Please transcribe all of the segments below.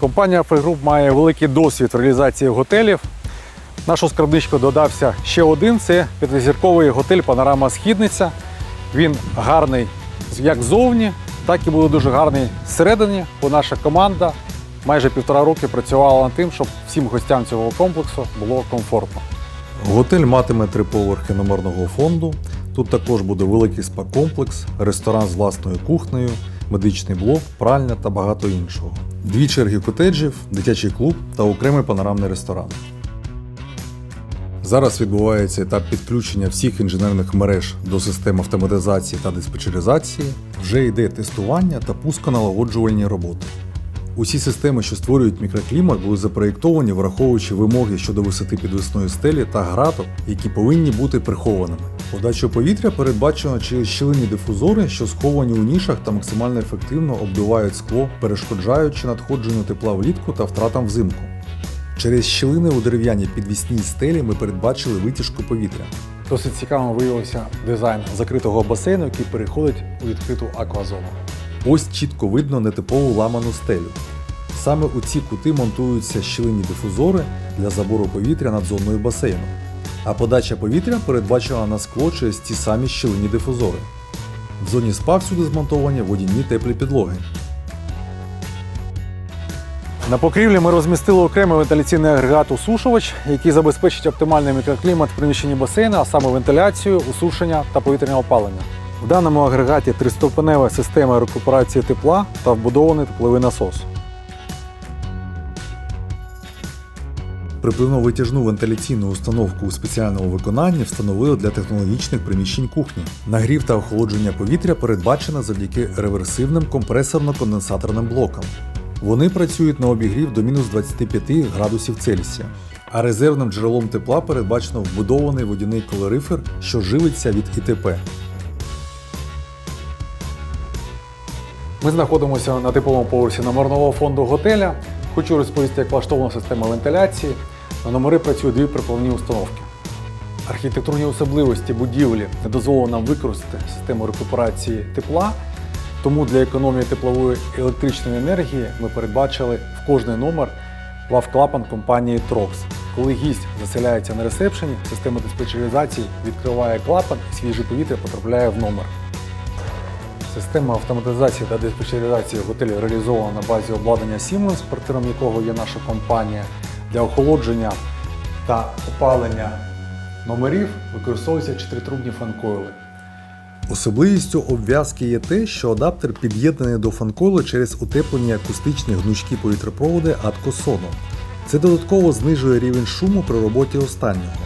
Компанія Фрейгруп має великий досвід в реалізації готелів. Нашу скарбничку додався ще один це п'ятизірковий готель Панорама Східниця. Він гарний як ззовні, так і буде дуже гарний зсередині, бо наша команда майже півтора роки працювала над тим, щоб всім гостям цього комплексу було комфортно. Готель матиме три поверхи номерного фонду. Тут також буде великий спа-комплекс, ресторан з власною кухнею, медичний блок, пральня та багато іншого. Дві черги котеджів, дитячий клуб та окремий панорамний ресторан. Зараз відбувається етап підключення всіх інженерних мереж до систем автоматизації та диспетчеризації. Вже йде тестування та пусконалагоджувальні роботи. Усі системи, що створюють мікроклімат, були запроєктовані, враховуючи вимоги щодо висоти підвісної стелі та граток, які повинні бути прихованими. Подачу повітря передбачено через щілинні дифузори, що сховані у нішах та максимально ефективно обдувають скло, перешкоджаючи надходженню тепла влітку та втратам взимку. Через щілини у дерев'яній підвісній стелі ми передбачили витяжку повітря. Досить цікавим виявився дизайн закритого басейну, який переходить у відкриту аквазону. Ось чітко видно нетипову ламану стелю. Саме у ці кути монтуються щілинні дифузори для забору повітря над зоною басейну. А подача повітря передбачена на скло через ті самі щілинні дифузори. В зоні спа всюди змонтовані водяні теплі підлоги. На покрівлі ми розмістили окремий вентиляційний агрегат усушувач, який забезпечить оптимальний мікроклімат в приміщенні басейну, а саме вентиляцію, усушення та повітряне опалення. В даному агрегаті триступенева система рекуперації тепла та вбудований тепловий насос. Припливно-витяжну вентиляційну установку у спеціальному виконанні встановили для технологічних приміщень кухні. Нагрів та охолодження повітря передбачено завдяки реверсивним компресорно-конденсаторним блокам. Вони працюють на обігрів до мінус 25 градусів Цельсія. А резервним джерелом тепла передбачено вбудований водяний колорифер, що живиться від ІТП. Ми знаходимося на типовому поверсі номерного фонду готеля. Хочу розповісти, як влаштована система вентиляції. На номери працюють дві припливні установки. Архітектурні особливості будівлі не дозволили нам використати систему рекуперації тепла, тому для економії теплової електричної енергії ми передбачили в кожний номер лав-клапан компанії Trox. Коли гість заселяється на ресепшені, система диспетчеризації відкриває клапан і свіже повітря потрапляє в номер. Система автоматизації та диспетчеризації готелю реалізована на базі обладнання Siemens, партнером якого є наша компанія. Для охолодження та опалення номерів використовуються чотиритрубні фанкойли. Особливістю обв'язки є те, що адаптер під'єднаний до фанколу через утеплені акустичні гнучкі повітропроводи Аткосону. Це додатково знижує рівень шуму при роботі останнього.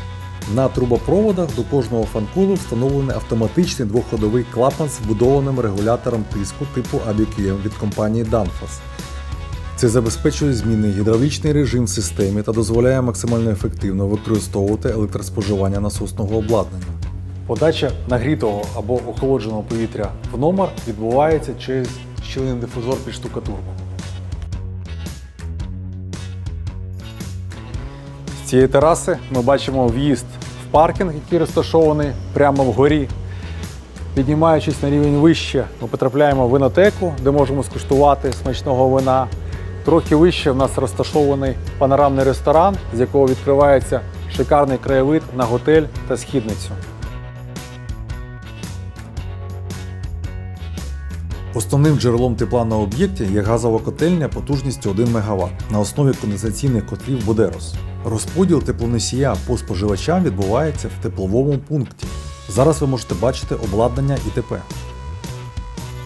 На трубопроводах до кожного фанколу встановлений автоматичний двоходовий клапан з вбудованим регулятором тиску типу ABQM від компанії Danfoss. Це забезпечує змінний гідравлічний режим в системі та дозволяє максимально ефективно використовувати електроспоживання насосного обладнання. Подача нагрітого або охолодженого повітря в номер відбувається через щілинний дифузор під штукатурку. З цієї тераси ми бачимо в'їзд в паркінг, який розташований прямо вгорі. Піднімаючись на рівень вище, ми потрапляємо в винотеку, де можемо скуштувати смачного вина. Трохи вище в нас розташований панорамний ресторан, з якого відкривається шикарний краєвид на готель та східницю. Основним джерелом тепла на об'єкті є газова котельня потужністю 1 МВт на основі конденсаційних котлів Бодерос. Розподіл теплоносія по споживачам відбувається в тепловому пункті. Зараз ви можете бачити обладнання ІТП.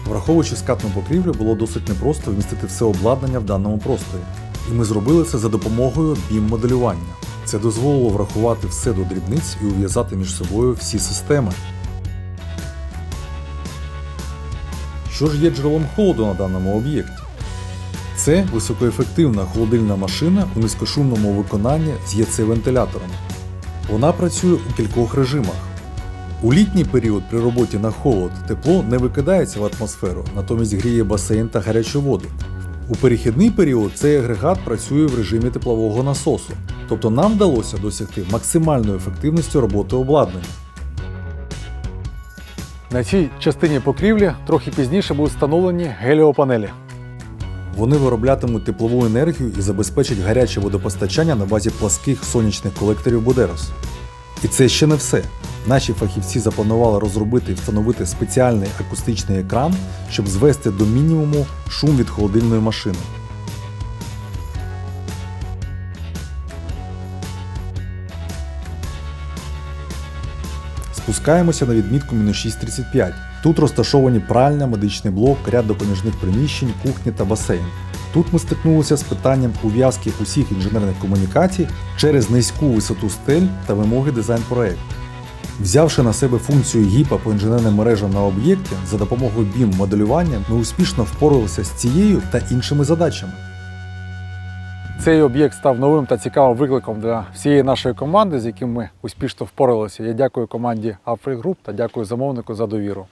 Враховуючи скатну покрівлю, було досить непросто вмістити все обладнання в даному просторі. І ми зробили це за допомогою BIM-моделювання. Це дозволило врахувати все до дрібниць і ув'язати між собою всі системи. Що ж є джерелом холоду на даному об'єкті? Це високоефективна холодильна машина у низькошумному виконанні з ЄЦ-вентилятором. Вона працює у кількох режимах. У літній період при роботі на холод тепло не викидається в атмосферу, натомість гріє басейн та гарячу воду. У перехідний період цей агрегат працює в режимі теплового насосу, тобто нам вдалося досягти максимальної ефективності роботи обладнання. На цій частині покрівлі трохи пізніше будуть встановлені геліопанелі. Вони вироблятимуть теплову енергію і забезпечать гаряче водопостачання на базі пласких сонячних колекторів Будерос. І це ще не все. Наші фахівці запланували розробити і встановити спеціальний акустичний екран, щоб звести до мінімуму шум від холодильної машини. Спускаємося на відмітку мінус 635. Тут розташовані пральня, медичний блок, ряд допоміжних приміщень, кухні та басейн. Тут ми стикнулися з питанням ув'язки усіх інженерних комунікацій через низьку висоту стель та вимоги дизайн-проекту. Взявши на себе функцію ГІПа по інженерним мережам на об'єкті, за допомогою BIM моделювання ми успішно впоралися з цією та іншими задачами. Цей об'єкт став новим та цікавим викликом для всієї нашої команди, з яким ми успішно впоралися. Я дякую команді Афрі Груп та дякую замовнику за довіру.